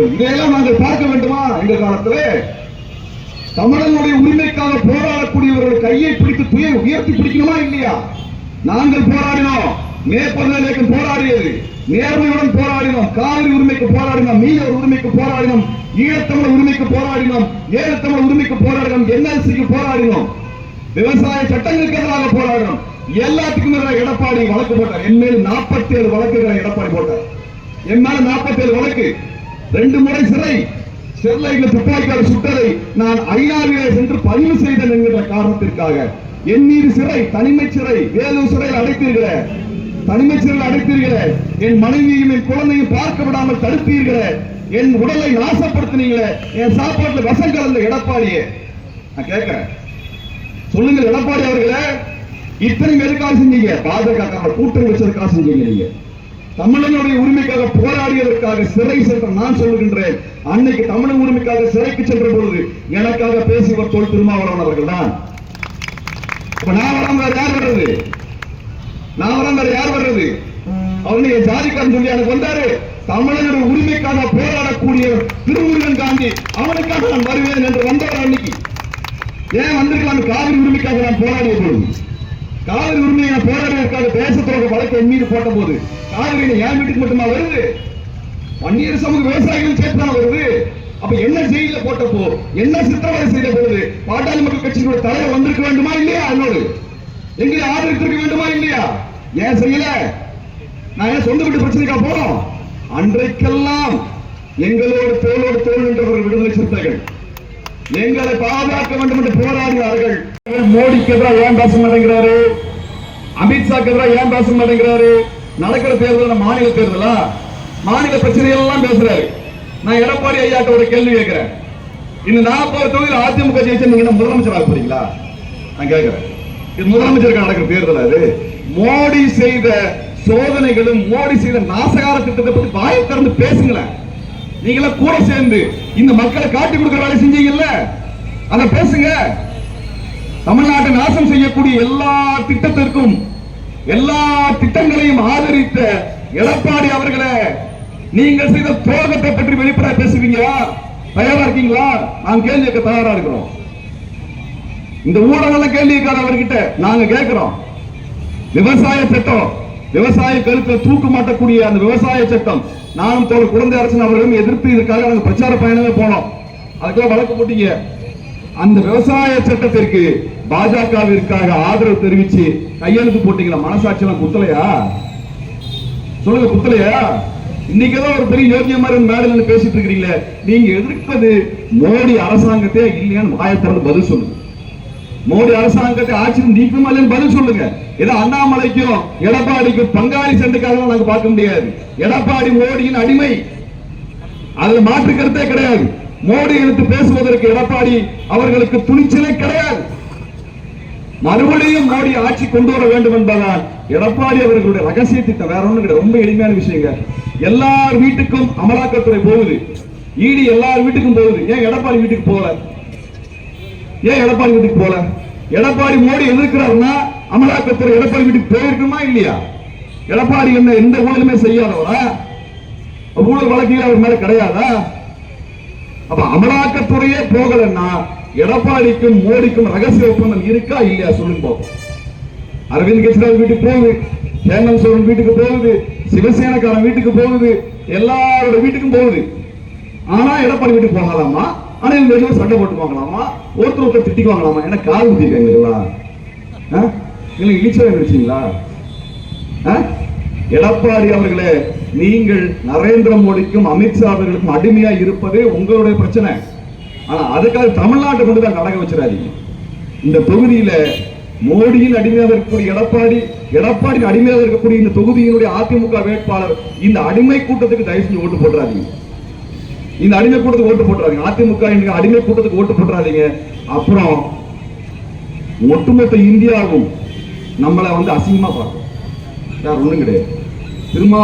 இதையெல்லாம் நாங்கள் பார்க்க வேண்டுமா? இந்த காலத்திலே தமிழனுடைய உரிமைக்காக போராடக்கூடியவர்கள் கையை பிடித்து துய உயர்த்தி பிடிக்கணுமா இல்லையா? நாங்கள் போராடினோம். மேற்பதில் போராடியது. நேர்மையுடன் போராடினோம். காவிரி உரிமைக்கு போராடினோம். மீனவர் உரிமைக்கு போராடினோம். ஈழத்தமிழ் உரிமைக்கு போராடினோம். ஏழத்தமிழ் உரிமைக்கு போராடினோம். என்எல்சிக்கு போராடினோம். விவசாய சட்டங்களுக்கு எதிராக போராடினோம். எல்லாத்துக்கும் எதிராக எடப்பாடி வழக்கு போட்டார். என் மேல் நாற்பத்தி ஏழு வழக்குகளை எடப்பாடி போட்டார். என் மேல நாற்பத்தி ஏழு வழக்கு. ரெண்டு முறை சிறை. ஸ்டெர்லைட்ல துப்பாக்கியால் சுட்டதை நான் ஐநாவிலே சென்று பதிவு செய்தேன் என்கிற காரணத்திற்காக. என் மீது சிறை தனிமை சிறை வேலூர் சிறையில் அடைத்தீர்கள. தனிமை சிறையில் அடைத்தீர்கள. என் மனைவியும் என் குழந்தையும் பார்க்க விடாமல் தடுத்தீர்கள. என் உடலை நாசப்படுத்தினீங்களே என் சாப்பாட்டுல விஷம் கலந்த எடப்பாடியே. நான் கேட்கிறேன். சொல்லுங்க எடப்பாடி அவர்களே இத்தனை பேருக்காக செஞ்சீங்க? பாஜக கூட்டணி வச்சதுக்காக செஞ்சீங்க நீங்க. தமிழனுடைய உரிமைக்காக போராடியதற்காக சிறை சென்ற நான் சொல்லுகின்றேன். அன்னைக்கு தமிழன் உரிமைக்காக சிறைக்கு சென்ற பொழுது எனக்காக பேசியவர் தொல் திருமாவளவன் அவர்கள் தான். இப்ப நான் வராம வேற யார் வர்றது? நான் வராம வேற யார் வர்றது? அவரு என் ஜாதிக்காரன் சொல்லி எனக்கு வந்தாரு. தமிழனுடைய உரிமைக்காக போராடக்கூடிய திருமுருகன் காந்தி அவனுக்காக நான் வருவேன் என்று வந்தவர் அன்னைக்கு. ஏன் வந்திருக்கலாம் காவிரி உரிமைக்காக நான் போராடிய பொழுது? காவிரி உரிமையை நான் போராடுவதற்காக தேசத்தோட வழக்கு என் மீது போட்ட போது காவிரி என் வீட்டுக்கு மட்டுமா வருது? வன்னியர் சமூக விவசாயிகள் சேர்த்து வருது? அப்ப என்ன ஜெயில போட்டப்போ என்ன சித்திரவதை செய்த பொழுது பாட்டாளி மக்கள் கட்சியினுடைய தலைவர் வந்திருக்க வேண்டுமா இல்லையா அதனோடு எங்களை ஆதரித்திருக்க வேண்டுமா இல்லையா? ஏன் செய்யல நான் ஏன் சொந்த வீட்டு பிரச்சனைக்கா போறோம்? அன்றைக்கெல்லாம் எங்களோடு தோளோடு தோல் என்றவர்கள் விடுதலை சிறுத்தைகள். எங்களை பாதுகாக்க வேண்டும் என்று போராடினார்கள். மோடிக்கு எதிராக ஏன் பேச மாட்டேங்கிறாரு? அமித்ஷாக்கு எதிராக ஏன் பேச மாட்டேங்கிறாரு? நடக்கிற தேர்தல் மாநில தேர்தலா? மாநில பிரச்சனைகள் எல்லாம் பேசுறாரு. நான் எடப்பாடி ஐயாட்ட ஒரு கேள்வி கேட்கிறேன். இந்த நாற்பது தொகுதியில் அதிமுக ஜெயிச்சு நீங்க என்ன முதலமைச்சர் ஆக போறீங்களா? நான் கேட்கிறேன். இது முதலமைச்சருக்கு நடக்கிற தேர்தல் அது? மோடி செய்த சோதனைகளும் மோடி செய்த நாசகார திட்டத்தை பத்தி வாயை திறந்து பேசுங்களேன். நீங்கள கூட சேர்ந்து இந்த மக்களை காட்டி கொடுக்கிற வேலை செஞ்சீங்கல்ல? அதை பேசுங்க. தமிழ்நாட்டை நாசம் செய்யக்கூடிய எல்லா திட்டத்திற்கும் எல்லா திட்டங்களையும் ஆதரித்த எடப்பாடி அவர்களை நீங்கள் செய்த துரோகத்தை பற்றி வெளிப்பட பேசுவீங்களா? தயாரா இருக்கீங்களா? நாங்க கேள்வி கேட்க தயாரா இருக்கிறோம். இந்த ஊடகங்கள கேள்வி அவர்கிட்ட நாங்க கேட்கிறோம். விவசாய சட்டம் விவசாய கருத்தை தூக்கு மாட்டக்கூடிய அந்த விவசாய சட்டம் நானும் தோழர் குழந்தை அரசன் அவர்களும் எதிர்த்து இதுக்காக நாங்கள் பிரச்சார பயணமே போனோம். அதுக்கெல்லாம் வழக்கு போட்டீங்க. அந்த விவசாய சட்டத்திற்கு பாஜகவிற்காக ஆதரவு தெரிவிச்சு கையெழுத்து போட்டீங்களா? மனசாட்சியெல்லாம் குத்தலையா? சொல்லுங்க குத்தலையா? இன்னைக்கு ஏதோ ஒரு பெரிய யோகிய மாதிரி மேடையில் பேசிட்டு இருக்கிறீங்களே. நீங்க எதிர்ப்பது மோடி அரசாங்கத்தே இல்லையான்னு வாயத்திறந்து பதில் சொல்லுங்க மோடி அரசாங்கத்தை ஆட்சி நீக்குமா இல்லைன்னு பதில் சொல்லுங்க. ஏதோ அண்ணாமலைக்கும் எடப்பாடிக்கும் பங்காளி சண்டைக்காக நாங்க பார்க்க முடியாது. எடப்பாடி மோடியின் அடிமை. அதுல மாற்று கருத்தே கிடையாது. மோடி எடுத்து பேசுவதற்கு எடப்பாடி அவர்களுக்கு துணிச்சலே கிடையாது. மறுபடியும் மோடி ஆட்சி கொண்டு வர வேண்டும் என்பதால் எடப்பாடி அவர்களுடைய ரகசிய திட்டம் வேற ஒண்ணு கிடையாது. ரொம்ப எளிமையான விஷயங்க. எல்லார் வீட்டுக்கும் அமலாக்கத்துறை போகுது. ஈடி எல்லார் வீட்டுக்கும் போகுது. ஏன் எடப்பாடி வீட்டுக்கு போகல? ஏன் எடப்பாடி வீட்டுக்கு போல எடப்பாடி மோடி எதிர்க்கிறாருன்னா அமலாக்கத்துறை எடப்பாடி வீட்டுக்கு போயிருக்குமா இல்லையா? எடப்பாடி என்ன எந்த ஊழலுமே செய்யாதவரா? ஊழல் வழக்கில் அவர் மேல கிடையாதா? அப்ப அமலாக்கத்துறையே போகலன்னா எடப்பாடிக்கும் மோடிக்கும் ரகசிய ஒப்பந்தம் இருக்கா இல்லையா சொல்லுங்க பாப்போம். அரவிந்த் கெஜ்ரிவால் வீட்டுக்கு போகுது ஹேமந்த் சோரன் வீட்டுக்கு போகுது சிவசேனக்காரன் வீட்டுக்கு போகுது எல்லாரோட வீட்டுக்கும் போகுது. ஆனா எடப்பாடி வீட்டுக்கு போகலாமா? ஆனா இவங்க ரெண்டு சண்டை போட்டு வாங்கலாமா? ஒருத்தர் ஒருத்தர் திட்டிக்கு வாங்கலாமா ஏன்னா கால் ஊத்திருக்காங்களா நீங்க இழிச்சா இருந்துச்சுங்களா எடப்பாடி அவர்களே நீங்கள் நரேந்திர மோடிக்கும் அமித்ஷா அவர்களுக்கும் அடிமையா இருப்பதே உங்களுடைய பிரச்சனை. ஆனா அதுக்காக தமிழ்நாட்டை கொண்டு தான் நடக்க வச்சிடாதீங்க. இந்த தொகுதியில மோடியின் அடிமையாக இருக்கக்கூடிய எடப்பாடி எடப்பாடியின் அடிமையாக இருக்கக்கூடிய இந்த தொகுதியினுடைய அதிமுக வேட்பாளர் இந்த அடிமை கூட்டத்துக்கு தயவு செஞ்சு ஓட்டு போட்டுறாதீங்க. இந்த அடிமை கூட்டத்துக்கு ஓட்டு போட்டுறாதீங்க. அதிமுக அடிமை கூட்டத்துக்கு ஓட்டு போட்டுறாதீங்க. அப்புறம் ஒட்டுமொத்த இந்தியாவும் நம்மளை வந்து அசிங்கமா பார்க்கும். வேற ஒண்ணும் கிடையாது. திரும்ப